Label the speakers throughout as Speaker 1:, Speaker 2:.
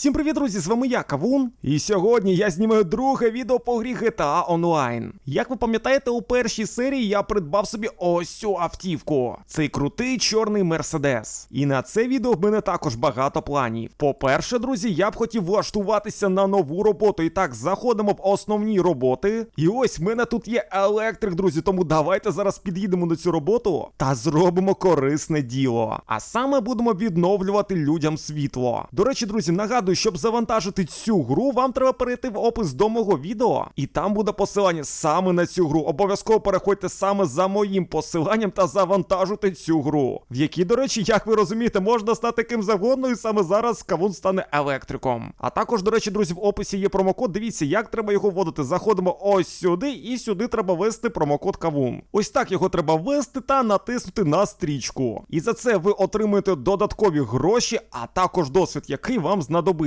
Speaker 1: Всім привіт, друзі! З вами я, Кавун. І сьогодні я знімаю друге відео по грі GTA Online. Як ви пам'ятаєте, у першій серії я придбав собі ось цю автівку. Цей крутий чорний Мерседес. І на це відео в мене також багато планів. По-перше, друзі, я б хотів влаштуватися на нову роботу. І так, заходимо в основні роботи. І ось в мене тут є електрик, друзі. Тому давайте зараз під'їдемо на цю роботу та зробимо корисне діло. А саме будемо відновлювати людям світло. До речі, друзі, нагадую, щоб завантажити цю гру, вам треба перейти в опис до мого відео, і там буде посилання саме на цю гру. Обов'язково переходьте саме за моїм посиланням та завантажуйте цю гру, в якій, до речі, як ви розумієте, можна стати ким завгодно, і саме зараз кавун стане електриком. А також, до речі, друзі, в описі є промокод. Дивіться, як треба його вводити. Заходимо ось сюди, і сюди треба ввести промокод кавун. Ось так його треба ввести та натиснути на стрічку. І за це ви отримуєте додаткові гроші, а також досвід, який вам знадобиться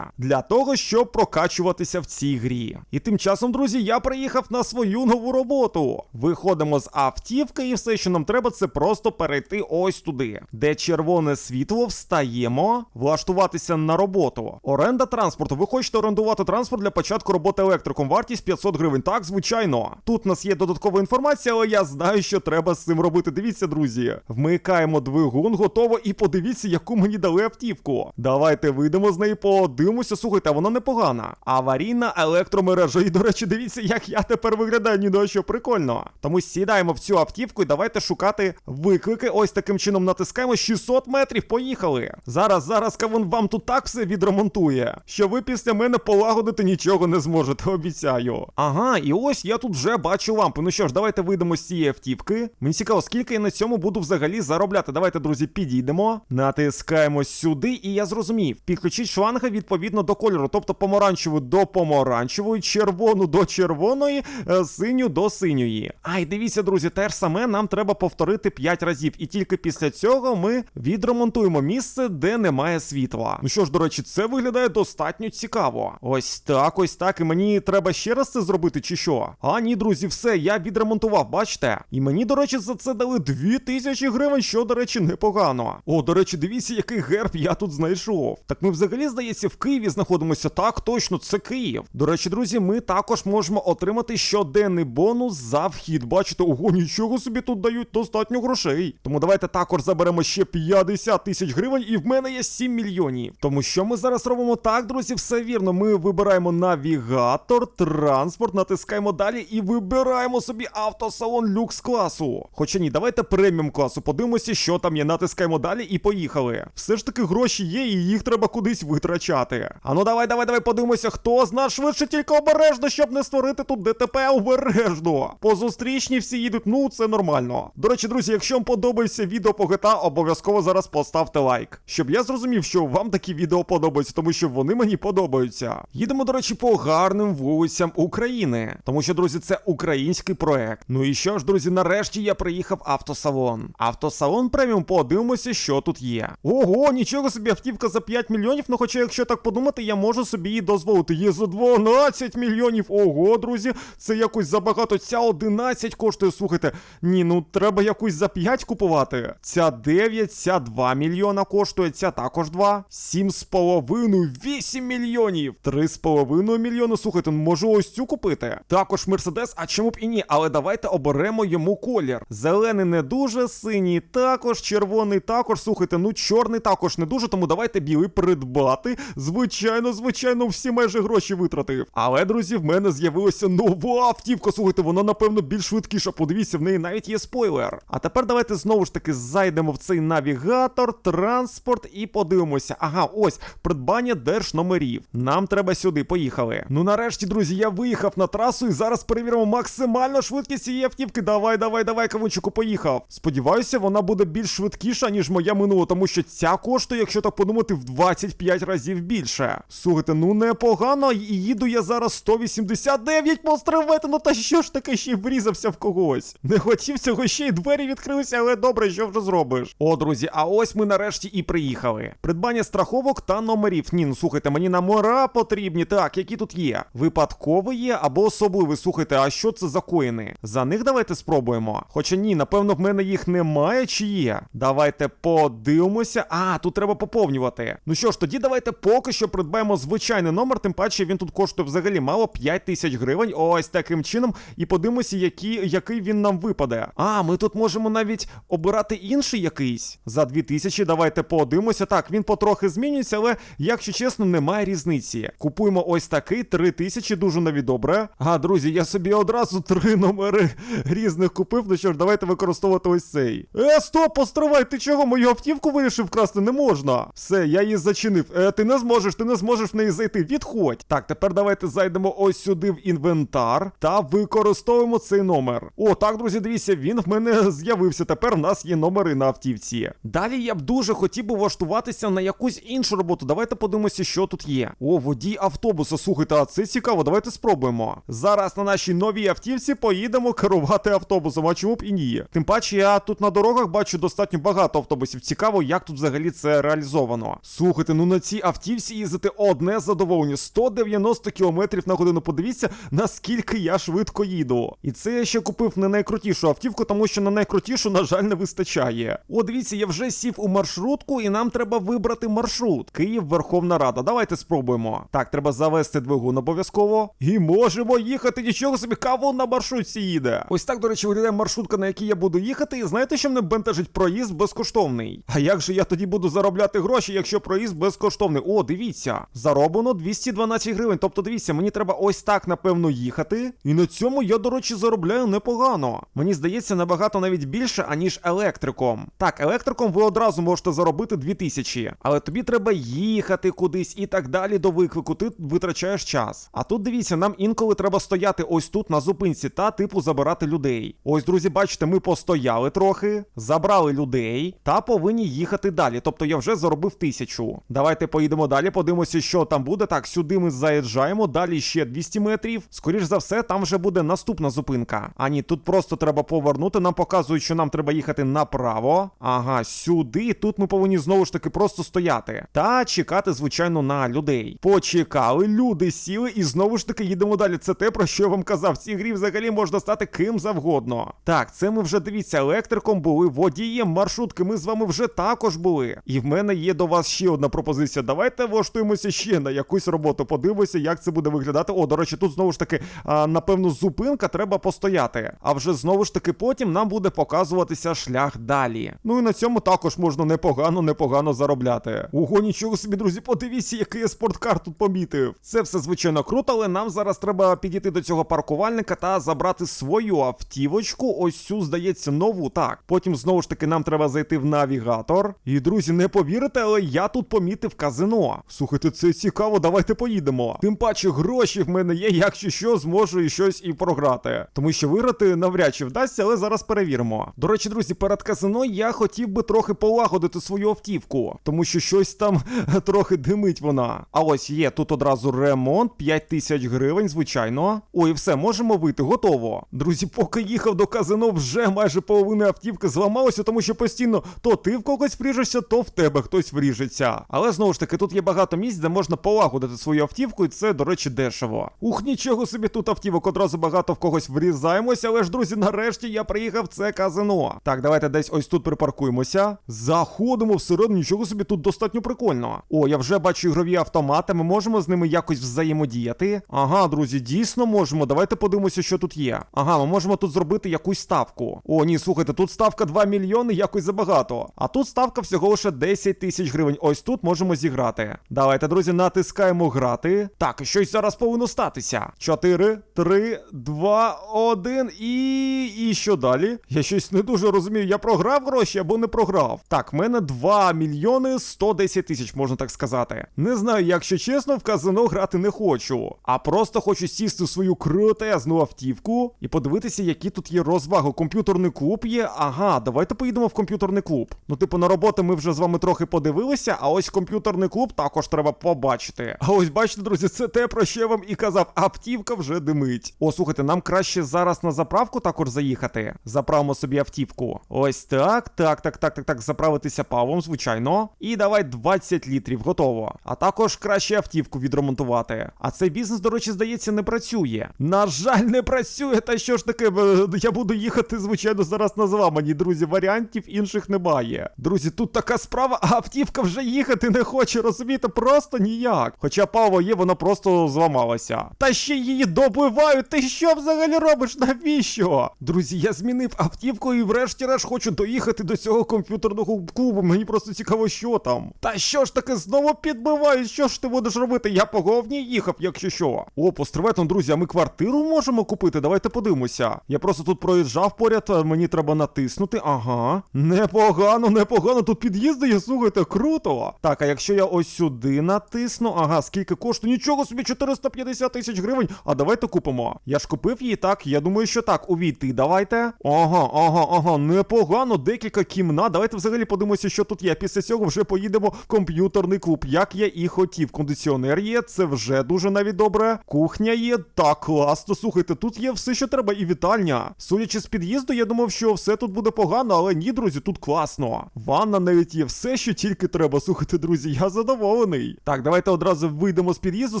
Speaker 1: для того, щоб прокачуватися в цій грі. І тим часом, друзі, я приїхав на свою нову роботу. Виходимо з автівки, і все, що нам треба, це просто перейти ось туди, де червоне світло встаємо, влаштуватися на роботу. Оренда транспорту. Ви хочете орендувати транспорт для початку роботи електриком. Вартість 500 гривень. Так, звичайно. Тут у нас є додаткова інформація, але я знаю, що треба з цим робити. Дивіться, друзі. Вмикаємо двигун, готово, і подивіться, яку мені дали автівку. Давайте вийдемо з неї, подивимося. Слухайте, вона непогана. Аварійна електромережа. І, до речі, дивіться, як я тепер виглядаю, ні до що прикольно. Тому сідаємо в цю автівку і давайте шукати виклики. Ось таким чином натискаємо 600 метрів. Поїхали. Зараз, зараз кавун вам тут так все відремонтує, що ви після мене полагодити нічого не зможете, обіцяю. Ага, і ось я тут вже бачу лампи. Ну що ж, давайте вийдемо з цієї автівки. Мені цікаво, скільки я на цьому буду взагалі заробляти. Давайте, друзі, підійдемо. Натискаємо сюди, і я зрозумів. Підключіть шланги відповідно до кольору, тобто помаранчеву до помаранчевої, червону до червоної, е, синю до синьої. Ай, дивіться, друзі, те ж саме нам треба повторити 5 разів. І тільки після цього ми відремонтуємо місце, де немає світла. Ну що ж, до речі, це виглядає достатньо цікаво. Ось так, ось так. І мені треба ще раз це зробити, чи що? А ні, друзі, все, я відремонтував, бачите? І мені, до речі, за це дали 2000 гривень, що, до речі, непогано. О, до речі, дивіться, який герб я тут знайшов. Так ми взагалі, здається, в Києві знаходимося. Так, точно, це Київ. До речі, друзі, ми також можемо отримати щоденний бонус за вхід. Бачите, ого, нічого собі тут дають достатньо грошей. Тому давайте також заберемо ще 50 тисяч гривень, і в мене є 7 мільйонів. Тому що ми зараз робимо так, друзі, все вірно. Ми вибираємо навігатор, транспорт, натискаємо далі і вибираємо собі автосалон люкс класу. Хоча ні, давайте преміум класу. Подивимося, що там є. Натискаємо далі і поїхали. Все ж таки гроші є, і їх треба кудись витрачати. А ну давай, давай, давай подивимося, хто з нас швидше тільки обережно, щоб не створити тут ДТП обережно. По зустрічні всі їдуть, ну це нормально. До речі, друзі, якщо вам подобається відео по GTA, обов'язково зараз поставте лайк. Щоб я зрозумів, що вам такі відео подобаються, тому що вони мені подобаються. Їдемо, до речі, по гарним вулицям України. Тому що, друзі, це український проект. Ну і що ж, друзі, нарешті я приїхав автосалон. Автосалон преміум, подивимося, що тут є. Ого, нічого собі автівка за 5 мільйонів. Ну, хоча, якщо так подумати, я можу собі її дозволити. Є за 12 мільйонів. Ого, друзі, це якось забагато. Ця 11 коштує. Слухайте. Ні, ну треба якусь за 5 купувати. Ця 9, ця 2 мільйона коштує, ця також 2. 7,5, 8 мільйонів. 3,5 мільйони. Слухайте, ну, можу ось цю купити. Також Мерседес, а чому б і ні? Але давайте оберемо йому колір. Зелений не дуже, синій також, червоний також. Слухайте, ну чорний також не дуже, тому давайте білий придбати. Звичайно, звичайно, всі майже гроші витратив. Але, друзі, в мене з'явилася нова автівка. Слухайте, вона, напевно, більш швидкіша. Подивіться, в неї навіть є спойлер. А тепер давайте знову ж таки зайдемо в цей навігатор, транспорт і подивимося. Ага, ось придбання держномерів. Нам треба сюди. Поїхали. Ну нарешті, друзі, я виїхав на трасу і зараз перевіримо максимальну швидкість цієї автівки. Давай, давай, давай, кавунчику, поїхав. Сподіваюся, вона буде більш швидкіша, ніж моя минула, тому що ця коштує, якщо так подумати, в 25 разів більше. Слухайте, ну непогано, і їду я зараз 189 постривати. Ну та що ж таке ще врізався в когось? Не хотів цього ще й двері відкрилися, але добре, що вже зробиш. О, друзі, а ось ми нарешті і приїхали. Придбання страховок та номерів. Ні, ну слухайте, мені номера потрібні. Так, які тут є? Випадковий є або особливий. Слухайте, а що це за коїни? За них давайте спробуємо. Хоча ні, напевно, в мене їх немає чи є. Давайте подивимося. А, тут треба поповнювати. Ну що ж, тоді давайте поки що придбаємо звичайний номер, тим паче він тут коштує взагалі мало 5 тисяч гривень. Ось таким чином. І подивимося, який, який він нам випаде. А, ми тут можемо навіть обирати інший якийсь. За 2000 давайте подивимося. Так, він потрохи змінюється, але, якщо чесно, немає різниці. Купуємо ось такий 3000, дуже навіть добре. А, друзі, я собі одразу три номери різних купив. Ну що ж, давайте використовувати ось цей. Е, стоп, постривай, ти чого? Мою автівку вирішив красти не можна. Все, я її зачинив. Е, ти не зможеш, ти не зможеш в неї зайти. Відходь. Так, тепер давайте зайдемо ось сюди в інвентар та використовуємо цей номер. О, так, друзі, дивіться, він в мене з'явився. Тепер в нас є номери на автівці. Далі я б дуже хотів би влаштуватися на якусь іншу роботу. Давайте подивимося, що тут є. О, водій автобуса. Слухайте, а це цікаво. Давайте спробуємо. Зараз на нашій новій автівці поїдемо керувати автобусом. А чому б і ні? Тим паче, я тут на дорогах бачу достатньо багато автобусів. Цікаво, як тут взагалі це реалізовано. Слухайте, ну на цій автівці їздити одне задоволення 190 км на годину. Подивіться, наскільки я швидко їду. І це я ще купив не найкрутішу автівку, тому що на найкрутішу, на жаль, не вистачає. О, дивіться, я вже сів у маршрутку, і нам треба вибрати маршрут. Київ, Верховна Рада. Давайте спробуємо. Так, треба завести двигун обов'язково. І можемо їхати. Нічого собі, каву на маршрутці їде. Ось так, до речі, виглядає маршрутка, на якій я буду їхати. І знаєте, що мене бентежить проїзд безкоштовний. А як же я тоді буду заробляти гроші, якщо проїзд безкоштовний? О, дивіться, зароблено 212 гривень. Тобто, дивіться, мені треба ось так, напевно, їхати. І на цьому я, до речі, заробляю непогано. Мені здається, набагато навіть більше, аніж електриком. Так, електриком ви одразу можете заробити 2000, але тобі треба їхати кудись і так далі до виклику. Ти витрачаєш час. А тут дивіться, нам інколи треба стояти ось тут на зупинці та типу забирати людей. Ось, друзі, бачите, ми постояли трохи, забрали людей та повинні їхати далі. Тобто я вже заробив тисячу. Давайте поїдемо далі, подивимося, що там буде. Так, сюди ми заїжджаємо, далі ще 200 метрів. Скоріш за все, там вже буде наступна зупинка. А ні, тут просто треба повернути. Нам показують, що нам треба їхати направо. Ага, сюди. Тут ми повинні знову ж таки просто стояти. Та чекати, звичайно, на людей. Почекали, люди сіли, і знову ж таки їдемо далі. Це те, про що я вам казав. В цій грі взагалі можна стати ким завгодно. Так, це ми вже дивіться, електриком були, водієм, маршрутки. Ми з вами вже також були. І в мене є до вас ще одна пропозиція. Давайте влаштуємося ще на якусь роботу. Подивимося, як це буде виглядати. О, до речі, тут знову ж таки, напевно, зупинка треба постояти. А вже знову ж таки потім нам буде показуватися шлях далі. Ну і на цьому також можна непогано, непогано заробляти. Ого, нічого собі, друзі, подивіться, який я спорткар тут помітив. Це все звичайно круто, але нам зараз треба підійти до цього паркувальника та забрати свою автівочку. Ось цю, здається, нову. Так. Потім знову ж таки нам треба зайти в навігатор. І, друзі, не повірите, але я тут помітив казино. Слухайте, це цікаво, давайте поїдемо. Тим паче гроші в мене є, якщо що, зможу і щось і програти. Тому що виграти навряд чи вдасться, але зараз перевіримо. До речі, друзі, перед казино я хотів би трохи полагодити свою автівку, тому що щось там трохи димить вона. А ось є тут одразу ремонт, 5 тисяч гривень, звичайно. Ой, все, можемо вийти, готово. Друзі, поки їхав до казино, вже майже половина автівки зламалася, тому що постійно то ти в когось вріжешся, то в тебе хтось вріжеться. Але знову ж таки, тут є багато місць, де можна полагодити свою автівку, і це, до речі, дешево. Ух, нічого собі тут автівок одразу багато в когось врізаємося, але ж, друзі, нарешті я приїхав в це казино. Так, давайте десь ось тут припаркуємося. Заходимо всередину, нічого собі тут достатньо прикольно. О, я вже бачу ігрові автомати, ми можемо з ними якось взаємодіяти. Ага, друзі, дійсно можемо. Давайте подивимося, що тут є. Ага, ми можемо тут зробити якусь ставку. О, ні, слухайте, тут ставка 2 мільйони, якось забагато. А тут ставка всього лише 10 тисяч гривень. Ось тут можемо зіграти. Давайте, друзі, натискаємо грати. Так, щось зараз повинно статися. 4, 3, 2, 1 і. І що далі? Я щось не дуже розумію. Я програв гроші або не програв. Так, в мене 2 мільйони 110 тисяч, можна так сказати. Не знаю, якщо чесно, в казино грати не хочу. А просто хочу сісти в свою крутезну автівку і подивитися, які тут є розваги. Комп'ютерний клуб є. Ага, давайте поїдемо в комп'ютерний клуб. Ну, типу, на роботу ми вже з вами трохи подивилися, а ось комп'ютерний клуб також треба побачити. А ось бачите, друзі, це те, про що я вам і казав. Автівка вже димить. О, слухайте, нам краще зараз на заправку також заїхати. Заправимо собі автівку. Ось так, так, так, так, так, так. Заправитися павом, звичайно. І давай 20 літрів, готово. А також краще автівку відремонтувати. А цей бізнес, до речі, здається, не працює. На жаль, не працює. Та що ж таке, я буду їхати, звичайно, зараз на зламані, друзі. Варіантів інших немає. Друзі, тут така справа, а автівка вже їхати не хоче. Розумієте, просто ніяк. Хоча паливо є, воно просто зламалося. Та ще її добивають. Ти що взагалі робиш? Навіщо? Друзі, я змінив автівку і врешті-решт хочу доїхати до цього комп'ютерного клубу. Мені просто цікаво, що там. Та що ж таки знову підбивають? Що ж ти будеш робити? Я по головні їхав, якщо що. О, постривайте, ну, друзі, а ми квартиру можемо купити? Давайте подивимося. Я просто тут проїжджав поряд, а мені треба натиснути. Ага. Непогано, непогано. Тут під'їзди є, слухайте, круто. Так, а якщо я ось сюди натисну, ага, скільки коштує? Нічого собі 450 тисяч гривень. А давайте купимо. Я ж купив її так. Я думаю, що так, увійти. Давайте. Ага, ага, ага. Непогано, декілька кімнат. Давайте взагалі подивимося, що тут є. Після цього вже поїдемо в комп'ютерний клуб, як я і хотів. Кондиціонер є, це вже дуже навіть добре. Кухня є, так, класно. Слухайте, тут є все, що треба, і вітальня. Судячи з під'їзду, я думав, що все тут буде погано, але ні, друзі, тут класно. Ванна навіть є все, що тільки треба. Слухайте, друзі, я задоволений. Так, давайте одразу вийдемо з під'їзду.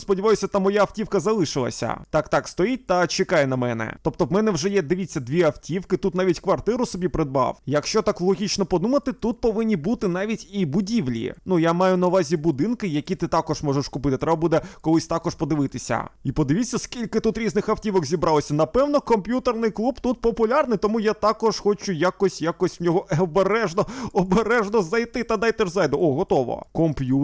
Speaker 1: Сподіваюся, там моя автівка залишилася. Так, так, стоїть та чекає на мене. Тобто, в мене вже є, дивіться, дві автівки. Тут навіть квартиру собі придбав. Якщо так логічно подумати, тут повинні бути навіть і будівлі. Ну, я маю на увазі будинки, які ти також можеш купити. Треба буде колись також подивитися. І подивіться, скільки тут різних автівок зібралося. Напевно, комп'ютерний клуб тут популярний, тому я також хочу якось якось в нього обережно, обережно зайти. Та дайте ж зайду. О, готово.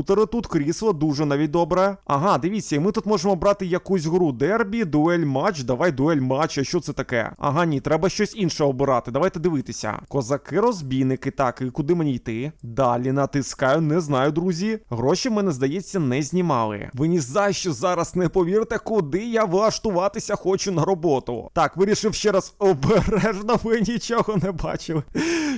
Speaker 1: Комп'ютери тут, крісло дуже навіть добре. Ага, дивіться, ми тут можемо брати якусь гру. Дербі, дуель матч. Давай дуель матч. А що це таке? Ага, ні, треба щось інше обирати. Давайте дивитися. Козаки, розбійники. Так, і куди мені йти? Далі натискаю, не знаю, друзі. Гроші мене, здається, не знімали. Ви ні за що зараз не повірте, куди я влаштуватися хочу на роботу. Так, вирішив ще раз обережно, ви нічого не бачили.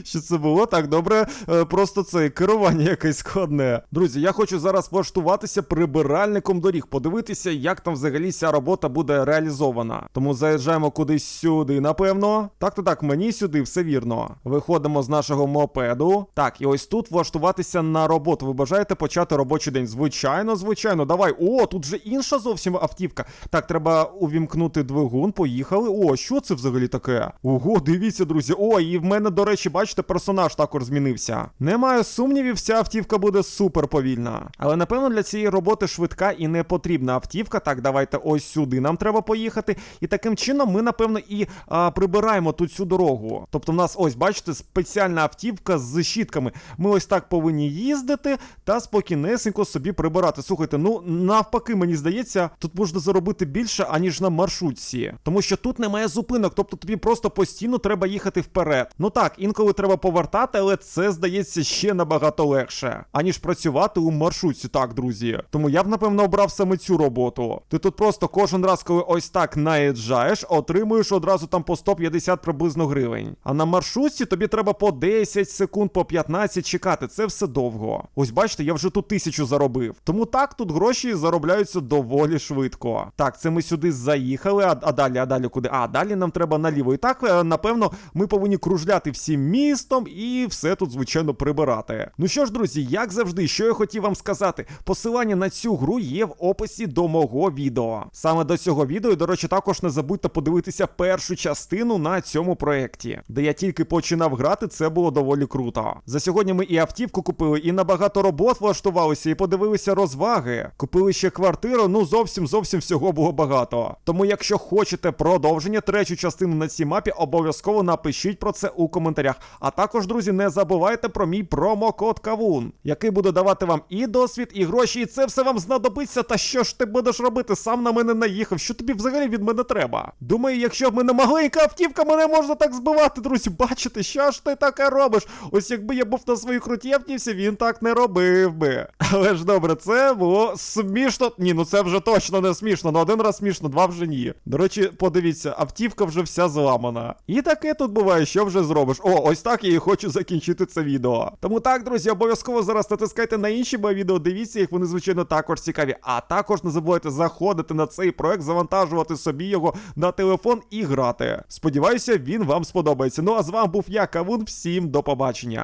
Speaker 1: Що це було? Так, добре. Е, Просто це керування якесь складне. Друзі, я хочу зараз влаштуватися прибиральником доріг, подивитися, як там взагалі ця робота буде реалізована. Тому заїжджаємо кудись сюди, напевно. Так, то так, мені сюди, все вірно. Виходимо з нашого мопеду. Так, і ось тут влаштуватися на роботу. Ви бажаєте почати робочий день? Звичайно, звичайно. Давай. О, тут же інша зовсім автівка. Так, треба увімкнути двигун. Поїхали. О, що це взагалі таке? Ого, дивіться, друзі. О, і в мене, до речі, бачите, персонаж також змінився. Немає сумнівів, ця автівка буде супер повільна. Але напевно для цієї роботи швидка і не потрібна автівка. Так, давайте ось сюди нам треба поїхати. І таким чином ми, напевно, і а, прибираємо тут цю дорогу. Тобто, в нас, ось, бачите, спеціальна автівка з щітками. Ми ось так повинні їздити та спокійнесенько собі прибирати. Слухайте, ну навпаки, мені здається, тут можна заробити більше, аніж на маршрутці. Тому що тут немає зупинок, тобто тобі просто постійно треба їхати вперед. Ну так, інколи треба повертати, але це здається ще набагато легше, аніж працювати у маршрутці. Так, друзі. Тому я б напевно обрав саме цю роботу. Ти тут просто кожен раз, коли ось так наїжджаєш, отримуєш одразу там по 150 приблизно гривень. А на маршрутці тобі треба по 10 секунд, по 15 чекати. Це все довго. Ось бачите, я вже тут тисячу заробив. Тому так тут гроші заробляються доволі швидко. Так, це ми сюди заїхали, а, а далі, а далі куди? А далі нам треба наліво. І так, е, напевно, ми повинні кружляти всім містом і все тут, звичайно, прибирати. Ну що ж, друзі, як завжди, що я хотів вам сказати, посилання на цю гру є в описі до мого відео. Саме до цього відео, і, до речі, також не забудьте подивитися першу частину на цьому проєкті, де я тільки починав грати, це було доволі круто. За сьогодні ми і автівку купили, і на багато робот влаштувалися, і подивилися розваги. Купили ще квартиру, ну зовсім зовсім всього було багато. Тому, якщо хочете продовження третю частину на цій мапі, обов'язково напишіть про це у коментарях. А також, друзі, не забувайте про мій промокод Кавун, який буде давати вам і досвід, і гроші, і це все вам знадобиться. Та що ж ти будеш робити? Сам на мене наїхав. Що тобі взагалі від мене треба? Думаю, якщо в мене маленька автівка, мене можна так збивати, друзі. Бачите, що ж ти таке робиш? Ось якби я був на своїй крутій автівці, він так не робив би. Але ж добре, це було смішно. Ні, ну це вже точно не смішно. Ну один раз смішно, два вже ні. До речі, подивіться, автівка вже вся зламана. І таке тут буває, що вже зробиш. О, ось так я і хочу закінчити це відео. Тому так, друзі, обов'язково зараз натискайте на інші мої відео, дивіться їх, вони, звичайно, також цікаві. А також не забувайте заходити на цей проект, завантажувати собі його на телефон і грати. Сподіваюся, він вам сподобається. Ну а з вами був я, Кавун. Всім до побачення.